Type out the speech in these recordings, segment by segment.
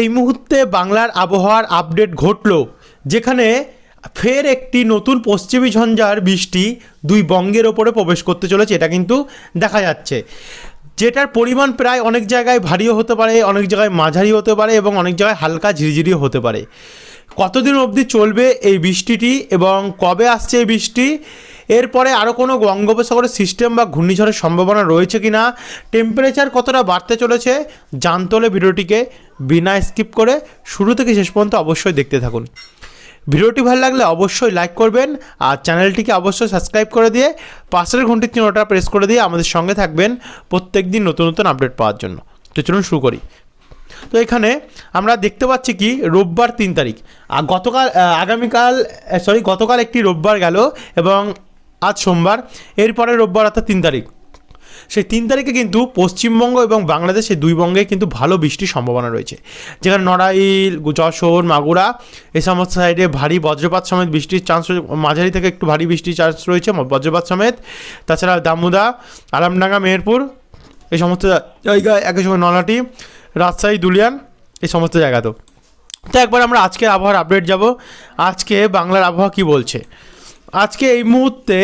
এই মুহূর্তে বাংলার আবহাওয়ার আপডেট ঘটল, যেখানে ফের একটি নতুন পশ্চিমী ঝঞ্ঝার বৃষ্টি দুই বঙ্গের ওপরে প্রবেশ করতে চলেছে, এটা কিন্তু দেখা যাচ্ছে। যেটার পরিমাণ প্রায় অনেক জায়গায় ভারীও হতে পারে, অনেক জায়গায় মাঝারি হতে পারে এবং অনেক জায়গায় হালকা ঝিরিঝিরিও হতে পারে। কতদিন অবধি চলবে এই বৃষ্টিটি এবং কবে আসছে এই বৃষ্টি? এরপরে আরও কোনো বঙ্গোপসাগরের সিস্টেম বা ঘূর্ণিঝড়ের সম্ভাবনা রয়েছে কি না টেম্পারেচার কতটা বাড়তে চলেছে? জানতে হলে ভিডিওটিকে বিনা স্কিপ করে শুরু থেকে শেষ পর্যন্ত অবশ্যই দেখতে থাকুন। ভিডিওটি ভালো লাগলে অবশ্যই লাইক করবেন আর চ্যানেলটিকে অবশ্যই সাবস্ক্রাইব করে দিয়ে পাশের ঘন্টির চিহ্নটা প্রেস করে দিয়ে আমাদের সঙ্গে থাকবেন প্রত্যেক দিন নতুন নতুন আপডেট পাওয়ার জন্য। তো চলুন শুরু করি। তো এখানে আমরা দেখতে পাচ্ছি কি? রোববার তিন তারিখ। আর গতকাল আগামীকাল সরি গতকাল একটি রোববার গেল এবং আজ সোমবার, এরপরে রোববার অর্থাৎ তিন তারিখ। সেই তিন তারিখে কিন্তু পশ্চিমবঙ্গ এবং বাংলাদেশ এই দুই বঙ্গে কিন্তু ভালো বৃষ্টির সম্ভাবনা রয়েছে। যেখানে নড়াইল, যশোর, মাগুরা এই সমস্ত সাইডে ভারী বজ্রপাত সমেত বৃষ্টির চান্স মাঝারি থেকে একটু ভারী বৃষ্টির চান্স রয়েছে বজ্রপাত সমেত। তাছাড়া দামুদা আলামডাঙ্গা মেহেরপুর এই সমস্ত জায়গায় একই সঙ্গে নলাটি রাজশাহী, দুলিয়ান এই সমস্ত জায়গাতেও তো। একবার আমরা আজকের আবহাওয়ার আপডেট যাব। আজকে বাংলার আবহাওয়া কি বলছে? আজকে এই মুহূর্তে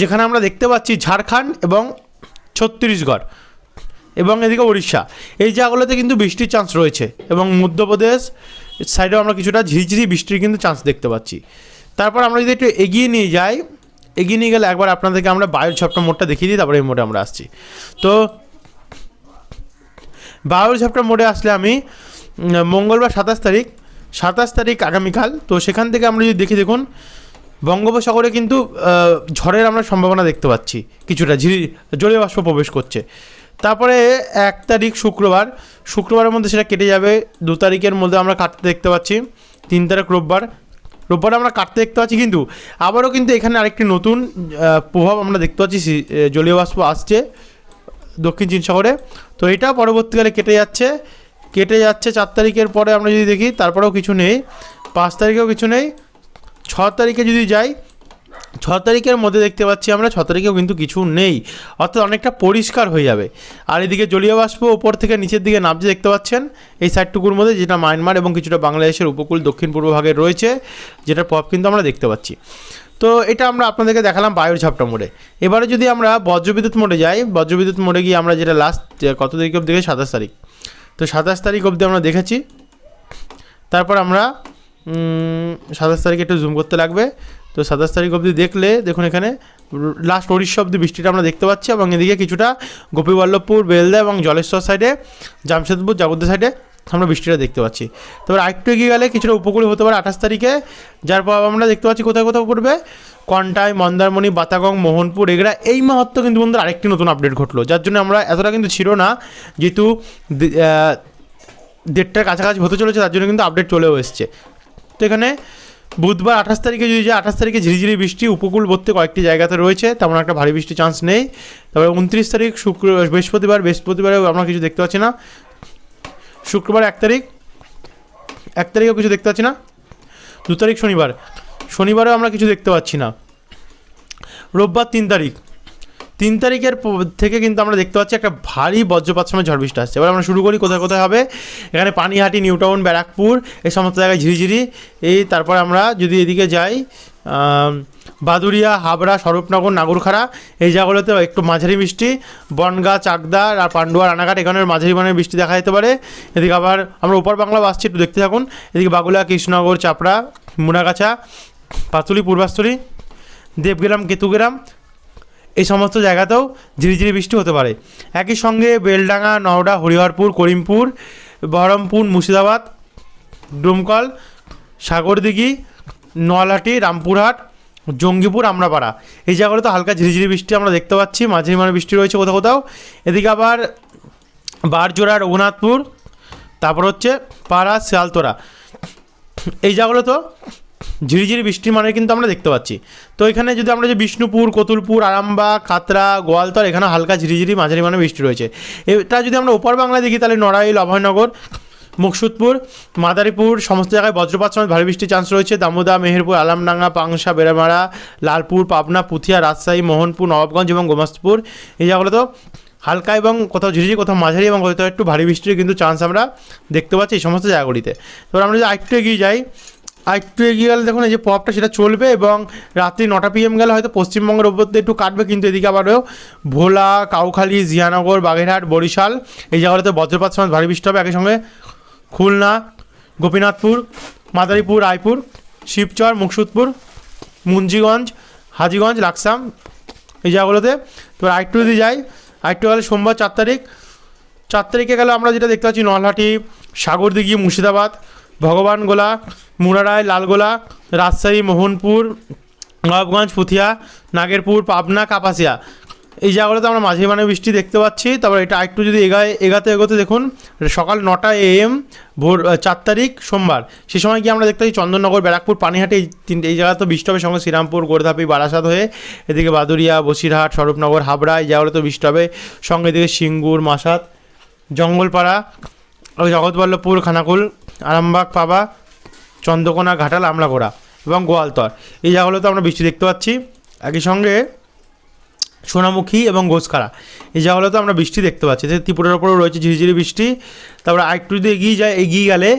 যেখানে আমরা দেখতে পাচ্ছি ঝাড়খণ্ড এবং ছত্তিশগড় এবং এদিকে উড়িষ্যা এই জায়গাগুলোতে কিন্তু বৃষ্টির চান্স রয়েছে এবং মধ্যপ্রদেশ সাইডেও আমরা কিছুটা ঝিরিঝিরি বৃষ্টির কিন্তু চান্স দেখতে পাচ্ছি। তারপর আমরা যদি একটু এগিয়ে নিয়ে যাই, এগিয়ে নিয়ে গেলে একবার আপনাদেরকে আমরা বায়ুর ঝাপটা মোডটা দেখিয়ে দিই, তারপরে এই মোডে আমরা আসছি। তো বায়ুর ঝাপটা মোডে আসলে আমি মঙ্গলবার সাতাশ তারিখ সাতাশ তারিখ আগামীকাল, তো সেখান থেকে আমরা যদি দেখি দেখুন বঙ্গোপসাগরে কিন্তু ঝড়ের আমরা সম্ভাবনা দেখতে পাচ্ছি কিছুটা, ঝিরি, জলীয় বাষ্প প্রবেশ করছে। তারপরে এক তারিখ শুক্রবার, শুক্রবারের মধ্যে সেটা কেটে যাবে, দু তারিখের মধ্যে আমরা কাটতে দেখতে পাচ্ছি, তিন তারিখ রোববার। রোববার আমরা কাটতে দেখতে পাচ্ছি কিন্তু, আবারও কিন্তু এখানে আরেকটি নতুন প্রভাব আমরা দেখতে পাচ্ছি জলীয় বাষ্প আসছে দক্ষিণ চীন সাগরে। তো এটা পরবর্তীকালে কেটে যাচ্ছে কেটে যাচ্ছে চার তারিখের পরে আমরা যদি দেখি, তারপরেও কিছু নেই, পাঁচ তারিখেও কিছু নেই। ছ তারিখে যদি যাই, ছ তারিখের মধ্যে দেখতে পাচ্ছি আমরা, ছ তারিখেও কিন্তু কিছু নেই। অর্থাৎ অনেকটা পরিষ্কার হয়ে যাবে। আর এদিকে জলীয় বাষ্প ওপর থেকে নিচের দিকে নামছে, দেখতে পাচ্ছেন? এই সাইডটুকুর মধ্যে যেটা মায়ানমার এবং কিছুটা বাংলাদেশের উপকূল দক্ষিণ পূর্ব ভাগে রয়েছে, যেটার প্রভাব কিন্তু আমরা দেখতে পাচ্ছি। তো এটা আমরা আপনাদেরকে দেখালাম বায়ুর ঝাপটা মোড়ে এবারে যদি আমরা বজ্রবিদ্যুৎ মোড়ে যাই, বজ্রবিদ্যুৎ মোড়ে গিয়ে আমরা যেটা লাস্ট কত তারিখ অবধি সাতাশ তারিখ। তো সাতাশ তারিখ অবধি আমরা দেখেছি। তারপর আমরা সাতাশ তারিখে একটু জুম করতে লাগবে। তো সাতাশ তারিখ অবধি দেখলে, দেখুন এখানে লাস্ট উড়িষ্যা অবধি বৃষ্টিটা আমরা দেখতে পাচ্ছি এবং এদিকে কিছুটা গোপীবল্লভপুর, বেলদা এবং জলেশ্বর সাইডে জামশেদপুর জগদ্দা সাইডে আমরা বৃষ্টিটা দেখতে পাচ্ছি। তারপর আরেকটু এগিয়ে গেলে কিছুটা উপকূলে হতে পারে আঠাশ তারিখে, যার পর আমরা দেখতে পাচ্ছি কোথায় কোথাও পড়বে? কন্টাই, মন্দারমণি, বাতাগং, মোহনপুর, এগুলা এই মাহাত্ম কিন্তু বন্ধুরা আরেকটি নতুন আপডেট ঘটলো, যার জন্য আমরা এতটা কিন্তু ছিল না, যেহেতু দেড়টার কাছাকাছি হতে চলেছে, তার জন্য কিন্তু আপডেট চলেও এসছে। তো এখানে বুধবার আঠাশ তারিখে যদি আঠাশ তারিখে ঝিরিঝিরি বৃষ্টি উপকূলবর্তী কয়েকটি জায়গাতে রয়েছে, তেমন একটা ভারী বৃষ্টির চান্স নেই। তারপরে উনত্রিশ তারিখ শুক্র, বৃহস্পতিবার বৃহস্পতিবারে আমরা কিছু দেখতে পাচ্ছি না। শুক্রবার এক তারিখ, এক তারিখেও কিছু দেখতে পাচ্ছি না। দু তারিখ শনিবার, শনিবারেও আমরা কিছু দেখতে পাচ্ছি না। রোববার তিন তারিখ তিন তারিখের থেকে কিন্তু আমরা দেখতে পাচ্ছি একটা ভারী বজ্রপাত সময় ঝড় বৃষ্টি আসছে। এবার আমরা শুরু করি কোথায় কোথায় হবে। এখানে পানিহাটি, নিউটাউন, ব্যারাকপুর, এই সমস্ত জায়গায় ঝিরিঝিরি। এই তারপর আমরা যদি এদিকে যাই বাদুরিয়া হাবড়া, স্বরূপনগর, নাগরখাড়া, এই জায়গাগুলোতে একটু মাঝারি বৃষ্টি। বনগা, চাকদা আর পান্ডুয়া, রানাঘাট এখানে মাঝারি মানের বৃষ্টি দেখা যেতে পারে। এদিকে আবার আমরা উপর বাংলা আসছি একটু দেখতে থাকুন। এদিকে বাগুলা, কৃষ্ণনগর, চাপড়া, মুনাগাছা, পাতুলি পূর্বাস্তলি দেবগ্রাম, কেতুগ্রাম এই সমস্ত জায়গাতেও ঝিরিঝিরি বৃষ্টি হতে পারে। একই সঙ্গে বেলডাঙ্গা, নওডা, হরিহরপুর, করিমপুর, বহরমপুর, মুর্শিদাবাদ, ডুমকল, সাগরদিঘি নলহাটি রামপুরহাট, জঙ্গিপুর, আমরাপাড়া। এই জায়গাগুলোতে হালকা ঝিরিঝিরি বৃষ্টি আমরা দেখতে পাচ্ছি। মাঝারি মানে বৃষ্টি রয়েছে কোথাও কোথাও। এদিকে আবার বারজোড়া রঘুনাথপুর, তারপর হচ্ছে পাড়া শিয়ালতোড়া এই জায়গাগুলো তো ঝিরিঝিরি বৃষ্টির মানে কিন্তু আমরা দেখতে পাচ্ছি। তো এখানে যদি আমরা যে বিষ্ণুপুর, কতুলপুর, আরামবাগ খাতরা গোয়ালতর, এখানে হালকা ঝিরিঝিরি মাঝারি মানে বৃষ্টি রয়েছে। এটা যদি আমরা ওপর বাংলায় দেখি, তাহলে নড়াইল, অভয়নগর, মুকসুদপুর, মাদারীপুর, সমস্ত জায়গায় বজ্রপাত সময় ভারী বৃষ্টির চান্স রয়েছে। দামোদা, মেহেরপুর, আলামডাঙ্গা, পাংশা, বেড়ামারা, লালপুর, পাবনা, পুথিয়া, রাজশাহী, মোহনপুর, নবাবগঞ্জ এবং গোমাস্তপুর এই জায়গাগুলো তো হালকা এবং কোথাও ঝিরিঝিরি, কোথাও মাঝারি এবং কোথাও একটু ভারী বৃষ্টির কিন্তু চান্স আমরা দেখতে পাচ্ছি এই সমস্ত জায়গাগুলিতে। এবার আমরা যদি আরেকটু এগিয়ে যাই আরেকটু এগিয়ে গেলে দেখুন, এই যে প্রভাবটা সেটা চলবে এবং রাত্রি নটা পিএম গেলে হয়তো পশ্চিমবঙ্গের ওপর দিয়ে একটু কাটবে, কিন্তু এদিকে আবারও ভোলা, কাউখালী, জিয়ানগর, বাগেরহাট, বরিশাল, এই জায়গাগুলোতে বজ্রপাত সময় ভারী বৃষ্টি হবে। একই সঙ্গে খুলনা, গোপীনাথপুর, মাদারীপুর, রায়পুর, শিবচর, মুকসুদপুর, মুন্সিগঞ্জ, হাজিগঞ্জ, লাকসাম, এই জায়গাগুলোতে। তো আরেকটু যদি যাই, আরেকটু গেলে সোমবার চার তারিখ। চার তারিখে গেলে আমরা যেটা দেখতে পাচ্ছি, নলহাটি, সাগরদিঘি, মুর্শিদাবাদ, ভগবানগোলা মুরারায়, লালগোলা, রাজশাহী, মোহনপুর, নবাবগঞ্জ পুথিয়া নাগেরপুর, পাবনা, কাপাসিয়া। এই জায়গাগুলোতে আমরা মাঝে মানে বৃষ্টি দেখতে পাচ্ছি। তারপর এটা একটু যদি এগায়, এগাতে এগোতে দেখুন, সকাল নটা এএম ভোর চার তারিখ, সোমবার। সে সময় গিয়ে আমরা দেখতে পাচ্ছি চন্দননগর, ব্যারাকপুর, পানিহাটি এই তিনটে এই জায়গা তো বৃষ্টি হবে। সঙ্গে শ্রীরামপুর, গোরধাপি, বারাসাত হয়ে এদিকে বাদুরিয়া বসিরহাট, স্বরূপনগর, হাবড়া, এই জায়গাগুলো তো বৃষ্টি হবে। সঙ্গে এদিকে সিঙ্গুর মাসাত জঙ্গলপাড়া জগৎবল্লভপুর, খানাকুল, আরামবাগ, পাবা চন্দ্রকোনা ঘাটাল আমলাগোড়া এবং গোয়ালতর। এই জায়গাগুলোতে আমরা বৃষ্টি দেখতে পাচ্ছি। একই সঙ্গে সোনামুখী এবং গোসখাড়া এই জায়গাগুলোতে আমরা বৃষ্টি দেখতে পাচ্ছি। ত্রিপুরার ওপরেও রয়েছে ঝিরিঝিরি বৃষ্টি। তারপরে আরেকটু যদি এগিয়ে যায় এগিয়ে গেলে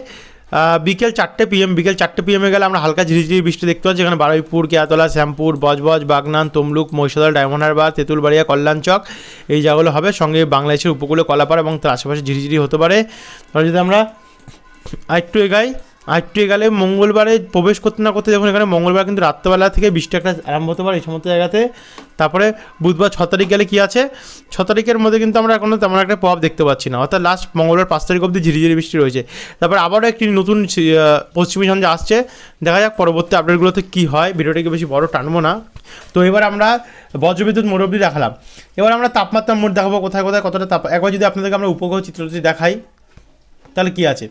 বিকেল চারটে পিএম বিকেল চারটে পিএমে গেলে আমরা হালকা ঝিরিঝিরি বৃষ্টি দেখতে পাচ্ছি। এখানে বারুইপুর, কেয়াতলা, শ্যামপুর, বজবজ, বাগনান, তমলুক, মহিষাদল, ডায়মন্ড হারবার, তেঁতুলবাড়িয়া, কল্যাণচক, এই জায়গাগুলো হবে। সঙ্গে বাংলাদেশের উপকূলে কলাপাড়া এবং তার আশেপাশে ঝিরিঝিরি হতে পারে। তাহলে যদি আমরা আরেকটু এগাই আরেকটু গেলে মঙ্গলবারে প্রবেশ করতে না করতে যখন এখানে মঙ্গলবার কিন্তু রাত্রেবেলা থেকে বৃষ্টি একটা আরম্ভ হতে পারে এই সমস্ত জায়গাতে। তারপরে বুধবার ছ তারিখ গেলে কী আছে? ছ তারিখের মধ্যে কিন্তু আমরা এখনও তেমন একটা প্রভাব দেখতে পাচ্ছি না। অর্থাৎ লাস্ট মঙ্গলবার পাঁচ তারিখ অবধি ঝিরিঝিরি বৃষ্টি রয়েছে। তারপর আবারও একটি নতুন পশ্চিমী ঝঞ্ঝা আসছে। দেখা যাক পরবর্তী আপডেটগুলোতে কী হয়। ভিডিওটিকে বেশি বড় টানবো না। তো এবার আমরা বজ্রবিদ্যুৎ মোড় দেখালাম। এবার আমরা তাপমাত্রা মোড় দেখাবো কোথায় কোথায়, কতটা তাপ একবার যদি আপনাদেরকে আমরা উপগ্রহ চিত্রটি দেখাই, তাহলে কী আছে?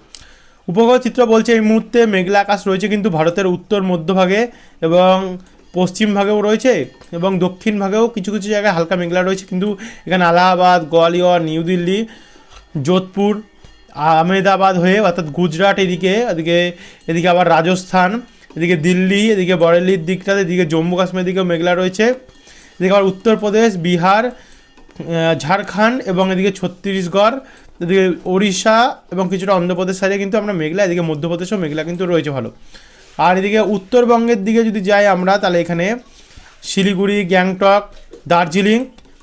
উপগ্রহ চিত্র বলছে এই মুহূর্তে মেঘলা আকাশ রয়েছে কিন্তু ভারতের উত্তর মধ্যভাগে এবং পশ্চিম ভাগেও রয়েছে এবং দক্ষিণ ভাগেও কিছু কিছু জায়গায় হালকা মেঘলা রয়েছে। কিন্তু এখানে আলাহাবাদ, গোয়ালিয়র, নিউ দিল্লি, যোধপুর, আহমেদাবাদ হয়ে অর্থাৎ গুজরাট এদিকে এদিকে এদিকে আবার রাজস্থান, এদিকে দিল্লি, এদিকে বরেলির দিকটাতে, এদিকে জম্মু কাশ্মীর দিকেও মেঘলা রয়েছে। এদিকে আবার উত্তরপ্রদেশ, বিহার ঝাড়খণ্ড এবং এদিকে ছত্তিশগড় এদিকে ওড়িশা এবং কিছুটা অন্ধ্রপ্রদেশ সাইডে কিন্তু আমরা মেঘলা, এদিকে মধ্যপ্রদেশেও মেঘলা কিন্তু রয়েছে ভালো। আর এদিকে উত্তরবঙ্গের দিকে যদি যাই আমরা, তাহলে এখানে শিলিগুড়ি, গ্যাংটক, দার্জিলিং,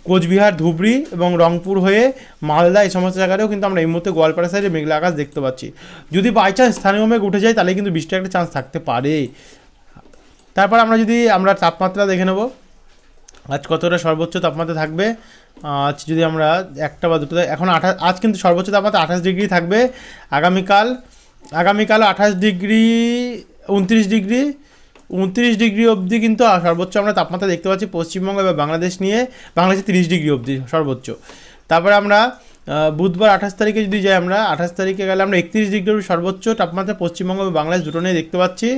কোচবিহার, ধুবড়ি এবং রংপুর হয়ে মালদা এই সমস্ত জায়গাতেও কিন্তু আমরা এই মুহূর্তে গোয়ালপাড়া সাইডে মেঘলা আকাশ দেখতে পাচ্ছি। যদি বাই চান্স স্থানীয় মেঘ উঠে যায়, তাহলে কিন্তু বৃষ্টির একটা চান্স থাকতে পারে। তারপর আমরা যদি আমরা তাপমাত্রা দেখে নেব। আজ কতটা সর্বোচ্চ তাপমাত্রা থাকবে? আজ যদি আমরা একটা বা দুটো, এখন আঠাশ, আজ কিন্তু সর্বোচ্চ তাপমাত্রা আঠাশ ডিগ্রি থাকবে। আগামীকাল আগামীকাল আঠাশ ডিগ্রি, উনত্রিশ ডিগ্রি উনত্রিশ ডিগ্রি অবধি কিন্তু সর্বোচ্চ আমরা তাপমাত্রা দেখতে পাচ্ছি পশ্চিমবঙ্গ এবং বাংলাদেশ নিয়ে, বাংলাদেশে তিরিশ ডিগ্রি অবধি সর্বোচ্চ। তারপরে আমরা বুধবার আঠাশ তারিখে যদি যাই আমরা, আঠাশ তারিখে গেলে আমরা একত্রিশ ডিগ্রি সর্বোচ্চ তাপমাত্রা পশ্চিমবঙ্গ এবং বাংলাদেশ দুটো নিয়ে দেখতে পাচ্ছি।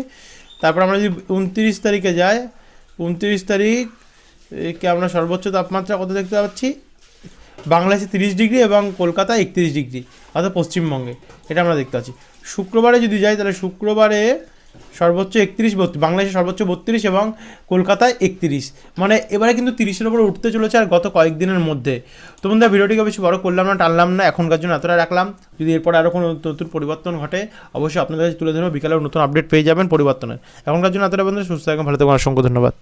তারপর আমরা যদি উনত্রিশ তারিখে যাই, উনত্রিশ তারিখ একে আমরা সর্বোচ্চ তাপমাত্রা কত দেখতে পাচ্ছি? বাংলাদেশে তিরিশ ডিগ্রি এবং কলকাতা একত্রিশ ডিগ্রি, অর্থাৎ পশ্চিমবঙ্গে, এটা আমরা দেখতে পাচ্ছি। শুক্রবারে যদি যাই, তাহলে শুক্রবারে সর্বোচ্চ একত্রিশ বত্রিশ বাংলাদেশে সর্বোচ্চ বত্রিশ এবং কলকাতায় একত্রিশ। মানে এবারে কিন্তু তিরিশের উপরে উঠতে চলেছে আর গত কয়েকদিনের মধ্যে। তো বন্ধুরা, ভিডিওটিকে বেশি বড় করলাম না, টানলাম না, এখনকার জন্য এতটা রাখলাম। যদি এরপর আরও কোনো নতুন পরিবর্তন ঘটে, অবশ্যই আপনাদের কাছে তুলে ধরবো। বিকালেও নতুন আপডেট পেয়ে যাবেন পরিবর্তনের। এখনকার জন্য এতটা বন্ধু সুস্থ থাকুন, ভালো থাকুন, অসংখ্য ধন্যবাদ।